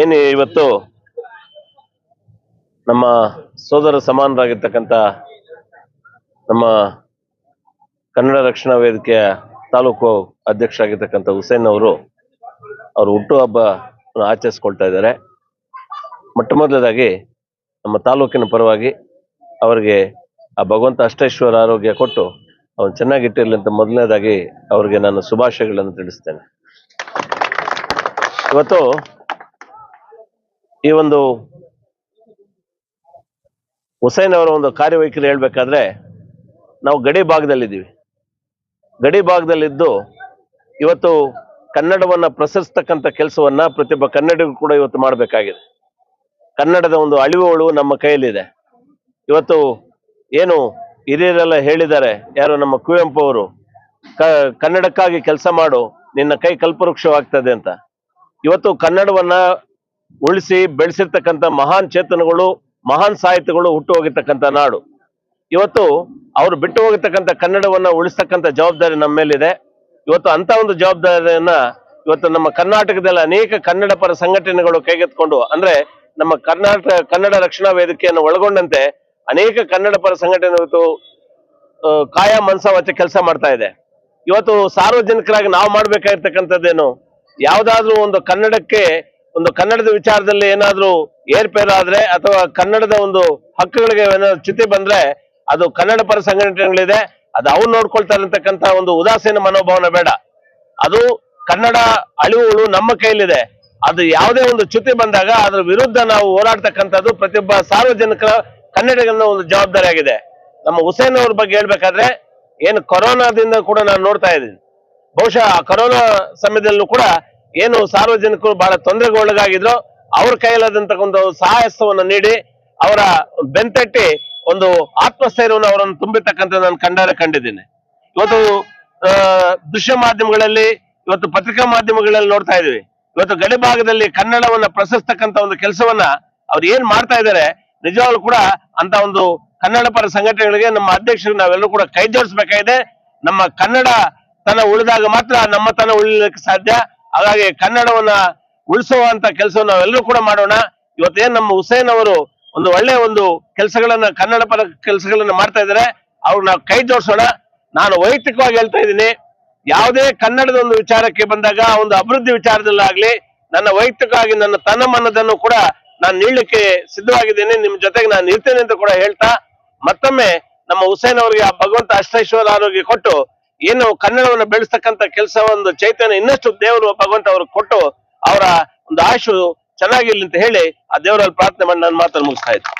ಏನು ಇವತ್ತು ನಮ್ಮ ಸೋದರ ಸಮಾನರಾಗಿರ್ತಕ್ಕಂಥ ನಮ್ಮ ಕನ್ನಡ ರಕ್ಷಣಾ ವೇದಿಕೆಯ ತಾಲೂಕು ಅಧ್ಯಕ್ಷರಾಗಿರ್ತಕ್ಕಂಥ ಹುಸೇನ್ ಅವರು ಅವರು ಹುಟ್ಟುಹಬ್ಬ ಆಚರಿಸ್ಕೊಳ್ತಾ ಇದ್ದಾರೆ. ಮೊಟ್ಟ ಮೊದಲದಾಗಿ ನಮ್ಮ ತಾಲೂಕಿನ ಪರವಾಗಿ ಅವರಿಗೆ ಆ ಭಗವಂತ ಅಷ್ಟೇಶ್ವರ ಆರೋಗ್ಯ ಕೊಟ್ಟು ಅವನು ಚೆನ್ನಾಗಿಟ್ಟಿರಲಿ ಅಂತ ಮೊದಲನೇದಾಗಿ ಅವರಿಗೆ ನಾನು ಶುಭಾಶಯಗಳನ್ನು ತಿಳಿಸ್ತೇನೆ. ಇವತ್ತು ಈ ಒಂದು ಹುಸೇನ್ ಅವರ ಒಂದು ಕಾರ್ಯವೈಖರಿ ಹೇಳ್ಬೇಕಾದ್ರೆ, ನಾವು ಗಡಿ ಭಾಗದಲ್ಲಿದ್ದೀವಿ. ಗಡಿ ಭಾಗದಲ್ಲಿದ್ದು ಇವತ್ತು ಕನ್ನಡವನ್ನ ಪ್ರಸರಿಸ್ತಕ್ಕಂಥ ಕೆಲಸವನ್ನ ಪ್ರತಿಯೊಬ್ಬ ಕನ್ನಡಿಗರು ಕೂಡ ಇವತ್ತು ಮಾಡಬೇಕಾಗಿದೆ. ಕನ್ನಡದ ಒಂದು ಅಳಿವುಗಳು ನಮ್ಮ ಕೈಯಲ್ಲಿದೆ. ಇವತ್ತು ಏನು ಹಿರಿಯರೆಲ್ಲ ಹೇಳಿದ್ದಾರೆ, ಯಾರು ನಮ್ಮ ಕುವೆಂಪು ಅವರು ಕನ್ನಡಕ್ಕಾಗಿ ಕೆಲಸ ಮಾಡು, ನಿನ್ನ ಕೈ ಕಲ್ಪವೃಕ್ಷವಾಗ್ತದೆ ಅಂತ. ಇವತ್ತು ಕನ್ನಡವನ್ನ ಉಳಿಸಿ ಬೆಳೆಸಿರ್ತಕ್ಕಂಥ ಮಹಾನ್ ಚೇತನಗಳು, ಮಹಾನ್ ಸಾಹಿತ್ಯಗಳು ಹುಟ್ಟು ಹೋಗಿರ್ತಕ್ಕಂಥ ನಾಡು. ಇವತ್ತು ಅವರು ಬಿಟ್ಟು ಹೋಗಿರ್ತಕ್ಕಂಥ ಕನ್ನಡವನ್ನ ಉಳಿಸ್ತಕ್ಕಂಥ ಜವಾಬ್ದಾರಿ ನಮ್ಮ ಮೇಲಿದೆ. ಇವತ್ತು ಅಂತ ಒಂದು ಜವಾಬ್ದಾರಿಯನ್ನ ಇವತ್ತು ನಮ್ಮ ಕರ್ನಾಟಕದಲ್ಲಿ ಅನೇಕ ಕನ್ನಡ ಪರ ಸಂಘಟನೆಗಳು ಕೈಗೆತ್ಕೊಂಡು ಅಂದ್ರೆ ನಮ್ಮ ಕರ್ನಾಟಕ ಕನ್ನಡ ರಕ್ಷಣಾ ವೇದಿಕೆಯನ್ನು ಒಳಗೊಂಡಂತೆ ಅನೇಕ ಕನ್ನಡ ಪರ ಸಂಘಟನೆ ಇವತ್ತು ಕಾಯ ಮನಸ ವಚ ಕೆಲಸ ಮಾಡ್ತಾ ಇದೆ. ಇವತ್ತು ಸಾರ್ವಜನಿಕರಾಗಿ ನಾವು ಮಾಡ್ಬೇಕಾಗಿರ್ತಕ್ಕಂಥದ್ದೇನು? ಯಾವ್ದಾದ್ರೂ ಒಂದು ಕನ್ನಡಕ್ಕೆ ಒಂದು ಕನ್ನಡದ ವಿಚಾರದಲ್ಲಿ ಏನಾದ್ರೂ ಏರ್ಪೇರಾದ್ರೆ ಅಥವಾ ಕನ್ನಡದ ಒಂದು ಹಕ್ಕುಗಳಿಗೆ ಏನಾದ್ರು ಚ್ಯುತಿ ಬಂದ್ರೆ ಅದು ಕನ್ನಡ ಪರ ಸಂಘಟನೆಗಳಿದೆ, ಅದು ಅವ್ರು ನೋಡ್ಕೊಳ್ತಾರೆ ಅಂತಕ್ಕಂಥ ಒಂದು ಉದಾಸೀನ ಮನೋಭಾವನೆ ಬೇಡ. ಅದು ಕನ್ನಡ ಅಳಿವುಗಳು ನಮ್ಮ ಕೈಲಿದೆ. ಅದು ಯಾವುದೇ ಒಂದು ಚ್ಯುತಿ ಬಂದಾಗ ಅದ್ರ ವಿರುದ್ಧ ನಾವು ಹೋರಾಡ್ತಕ್ಕಂಥದ್ದು ಪ್ರತಿಯೊಬ್ಬ ಸಾರ್ವಜನಿಕರ ಕನ್ನಡಿಗನ ಒಂದು ಜವಾಬ್ದಾರಿ ಆಗಿದೆ. ನಮ್ಮ ಹುಸೇನ್ ಅವ್ರ ಬಗ್ಗೆ ಹೇಳ್ಬೇಕಾದ್ರೆ, ಏನು ಕೊರೋನಾದಿಂದ ಕೂಡ ನಾನು ನೋಡ್ತಾ ಇದ್ದೀನಿ. ಬಹುಶಃ ಆ ಕೊರೋನಾ ಸಮಯದಲ್ಲೂ ಕೂಡ ಏನು ಸಾರ್ವಜನಿಕರು ಬಹಳ ತೊಂದರೆಗೆ ಒಳಗಾಗಿದ್ರು ಅವ್ರ ಕೈಯಲ್ಲಾದಂತ ಒಂದು ಸಹಾಯಸ್ತವನ್ನು ನೀಡಿ, ಅವರ ಬೆಂತಟ್ಟಿ ಒಂದು ಆತ್ಮಸ್ಥೈರ್ಯವನ್ನು ಅವರನ್ನು ತುಂಬಿರ್ತಕ್ಕಂಥ ನಾನು ಕಂಡಾರೆ ಕಂಡಿದ್ದೀನಿ. ಇವತ್ತು ದೃಶ್ಯ ಮಾಧ್ಯಮಗಳಲ್ಲಿ, ಇವತ್ತು ಪತ್ರಿಕಾ ಮಾಧ್ಯಮಗಳಲ್ಲಿ ನೋಡ್ತಾ ಇದೀವಿ ಇವತ್ತು ಗಡಿ ಭಾಗದಲ್ಲಿ ಕನ್ನಡವನ್ನ ಪ್ರಶಸ್ತಕ್ಕಂತ ಒಂದು ಕೆಲಸವನ್ನ ಅವ್ರು ಏನ್ ಮಾಡ್ತಾ ಇದ್ದಾರೆ, ನಿಜವಾಗ್ಲೂ ಕೂಡ ಅಂತ ಒಂದು ಕನ್ನಡ ಪರ ಸಂಘಟನೆಗಳಿಗೆ ನಮ್ಮ ಅಧ್ಯಕ್ಷರು ನಾವೆಲ್ಲರೂ ಕೂಡ ಕೈ ಜೋಡಿಸ್ಬೇಕಾಗಿದೆ. ನಮ್ಮ ಕನ್ನಡ ತನ ಉಳಿದಾಗ ಮಾತ್ರ ನಮ್ಮ ತನ ಉಳಿಲಿಕ್ಕೆ ಸಾಧ್ಯ. ಹಾಗಾಗಿ ಕನ್ನಡವನ್ನ ಉಳಿಸುವಂತ ಕೆಲಸವನ್ನು ನಾವೆಲ್ಲರೂ ಕೂಡ ಮಾಡೋಣ. ಇವತ್ತೇನ್ ನಮ್ಮ ಹುಸೇನ್ ಅವರು ಒಂದು ಒಳ್ಳೆ ಒಂದು ಕೆಲಸಗಳನ್ನ, ಕನ್ನಡ ಪರ ಕೆಲಸಗಳನ್ನ ಮಾಡ್ತಾ ಇದ್ದಾರೆ. ಅವ್ರು ನಾವು ಕೈ ಜೋಡಿಸೋಣ. ನಾನು ವೈಯಕ್ತಿಕವಾಗಿ ಹೇಳ್ತಾ ಇದ್ದೀನಿ, ಯಾವುದೇ ಕನ್ನಡದ ಒಂದು ವಿಚಾರಕ್ಕೆ ಬಂದಾಗ ಒಂದು ಅಭಿವೃದ್ಧಿ ವಿಚಾರದಲ್ಲಾಗ್ಲಿ, ನನ್ನ ವೈಯಕ್ತಿಕವಾಗಿ ನನ್ನ ತನ್ನ ಮನದನ್ನು ಕೂಡ ನಾನು ನೀಡಲಿಕ್ಕೆ ಸಿದ್ಧವಾಗಿದ್ದೇನೆ. ನಿಮ್ ಜೊತೆಗೆ ನಾನು ಇರ್ತೇನೆ ಅಂತ ಕೂಡ ಹೇಳ್ತಾ ಮತ್ತೊಮ್ಮೆ ನಮ್ಮ ಹುಸೇನ್ ಅವರಿಗೆ ಆ ಭಗವಂತ ಅಷ್ಟೈಶ್ವರ ಆರೋಗ್ಯ ಕೊಟ್ಟು ಏನು ಕನ್ನಡವನ್ನು ಬೆಳೆಸ್ತಕ್ಕಂತ ಕೆಲಸ ಒಂದು ಚೈತನ್ಯ ಇನ್ನಷ್ಟು ದೇವರು ಭಗವಂತ ಅವರು ಕೊಟ್ಟು ಅವರ ಒಂದು ಆಶು ಚೆನ್ನಾಗಿರ್ಲಿ ಅಂತ ಹೇಳಿ ಆ ದೇವರಲ್ಲಿ ಪ್ರಾರ್ಥನೆ ಮಾಡಿ ನನ್ನ ಮಾತನ್ನು ಮುಗಿಸ್ತಾ ಇದ್ದೆ.